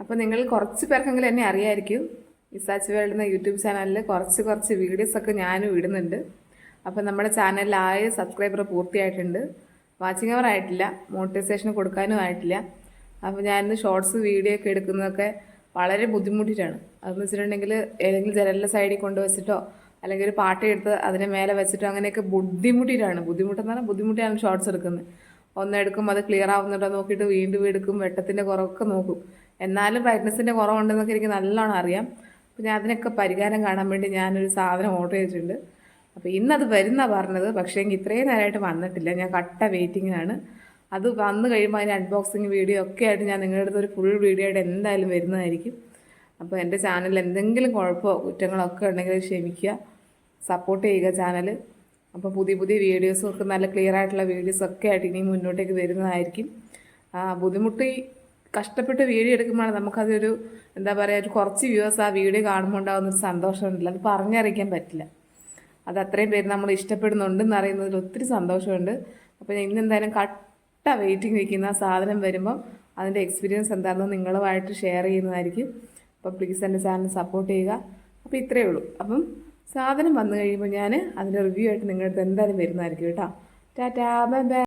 അപ്പോൾ നിങ്ങൾ കുറച്ച് പേർക്കെങ്കിലും എന്നെ അറിയായിരിക്കും. ഇസാച്ച് വേൾഡ് എന്ന യൂട്യൂബ് ചാനലിൽ കുറച്ച് കുറച്ച് വീഡിയോസൊക്കെ ഞാനും ഇടുന്നുണ്ട്. അപ്പോൾ നമ്മുടെ ചാനലിൽ ആയ സബ്സ്ക്രൈബർ പൂർത്തിയായിട്ടുണ്ട്. വാച്ചിങ് അവർ ആയിട്ടില്ല. മോട്ടിവേഷൻ കൊടുക്കാനും ആയിട്ടില്ല. അപ്പോൾ ഞാനിന്ന് ഷോർട്സ് വീഡിയോ ഒക്കെ എടുക്കുന്നതൊക്കെ വളരെ ബുദ്ധിമുട്ടിയിട്ടാണ് അതെന്ന് വെച്ചിട്ടുണ്ടെങ്കിൽ ഏതെങ്കിലും ജനലിന്റെ സൈഡിൽ കൊണ്ടുവച്ചിട്ടോ അല്ലെങ്കിൽ ഒരു പാട്ട് എടുത്ത് അതിനെ മേലെ വെച്ചിട്ടോ അങ്ങനെയൊക്കെ ബുദ്ധിമുട്ടിയിട്ടാണ് ബുദ്ധിമുട്ടെന്ന് പറഞ്ഞാൽ ബുദ്ധിമുട്ടിയാണ് ഷോർട്സ് എടുക്കുന്നത്. ഒന്നെടുക്കും അത് ക്ലിയർ ആവുന്നുണ്ടോ നോക്കിയിട്ട് വീണ്ടും എടുക്കും. വെട്ടത്തിന്റെ കുറവൊക്കെ നോക്കും. എന്നാലും ബ്രൈറ്റ്നസിന്റെ കുറവുണ്ടെന്നൊക്കെ എനിക്ക് നല്ലോണം അറിയാം. അപ്പോൾ ഞാൻ അതിനൊക്കെ പരിഹാരം കാണാൻ വേണ്ടി ഞാനൊരു സാധനം ഓർഡർ ചെയ്തിട്ടുണ്ട്. അപ്പോൾ ഇന്നത് വരുന്ന പറഞ്ഞത്. പക്ഷേ എനിക്ക് ഇത്രയും നേരമായിട്ട് വന്നിട്ടില്ല. ഞാൻ കട്ട വെയിറ്റിങ്ങിനാണ് അത് വന്നു കഴിയുമ്പോൾ അതിന്റെ അൺബോക്സിങ് വീഡിയോ ഒക്കെ ആയിട്ട് ഞാൻ നിങ്ങളുടെ അടുത്ത് ഒരു ഫുൾ വീഡിയോ ആയിട്ട് എന്തായാലും വരുന്നതായിരിക്കും. അപ്പോൾ എന്റെ ചാനലിൽ എന്തെങ്കിലും കുഴപ്പമോ കുറ്റങ്ങളോ ഒക്കെ ഉണ്ടെങ്കിൽ ക്ഷമിക്കുക. സപ്പോർട്ട് ചെയ്യുക ചാനൽ അപ്പോൾ പുതിയ പുതിയ വീഡിയോസും ഒക്കെ നല്ല ക്ലിയർ ആയിട്ടുള്ള വീഡിയോസൊക്കെ ആയിട്ട് ഇനി മുന്നോട്ടേക്ക് വരുന്നതായിരിക്കും. ബുദ്ധിമുട്ടി കഷ്ടപ്പെട്ട് വീഡിയോ എടുക്കുമ്പോഴാണ് നമുക്കതൊരു എന്താ പറയുക ഒരു കുറച്ച് വ്യൂവേഴ്സ് ആ വീഡിയോ കാണുമ്പോൾ ഉണ്ടാകുന്ന ഒരു സന്തോഷമുണ്ടല്ലോ അത് പറഞ്ഞറിയിക്കാൻ പറ്റില്ല. അത് അത്രയും പേര് നമ്മൾ ഇഷ്ടപ്പെടുന്നുണ്ടെന്ന് അറിയുന്നതിൽ ഒത്തിരി സന്തോഷമുണ്ട്. അപ്പോൾ ഇന്ന് എന്തായാലും കട്ട വെയിറ്റിംഗ് നിൽക്കുന്ന ആ സാധനം വരുമ്പം അതിന്റെ എക്സ്പീരിയൻസ് എന്താണെന്ന് നിങ്ങളുമായിട്ട് ഷെയർ ചെയ്യുന്നതായിരിക്കും. അപ്പോൾ പ്ലീസ് എന്റെ ചാനൽ സപ്പോർട്ട് ചെയ്യുക. അപ്പോൾ ഇത്രയേ ഉള്ളൂ. അപ്പം സാധനം വന്നു കഴിയുമ്പോൾ ഞാൻ അതിന്റെ റിവ്യൂ ആയിട്ട് നിങ്ങളുടെ എന്തായാലും വരുന്നതായിരിക്കും കേട്ടോ. Tata bye bye.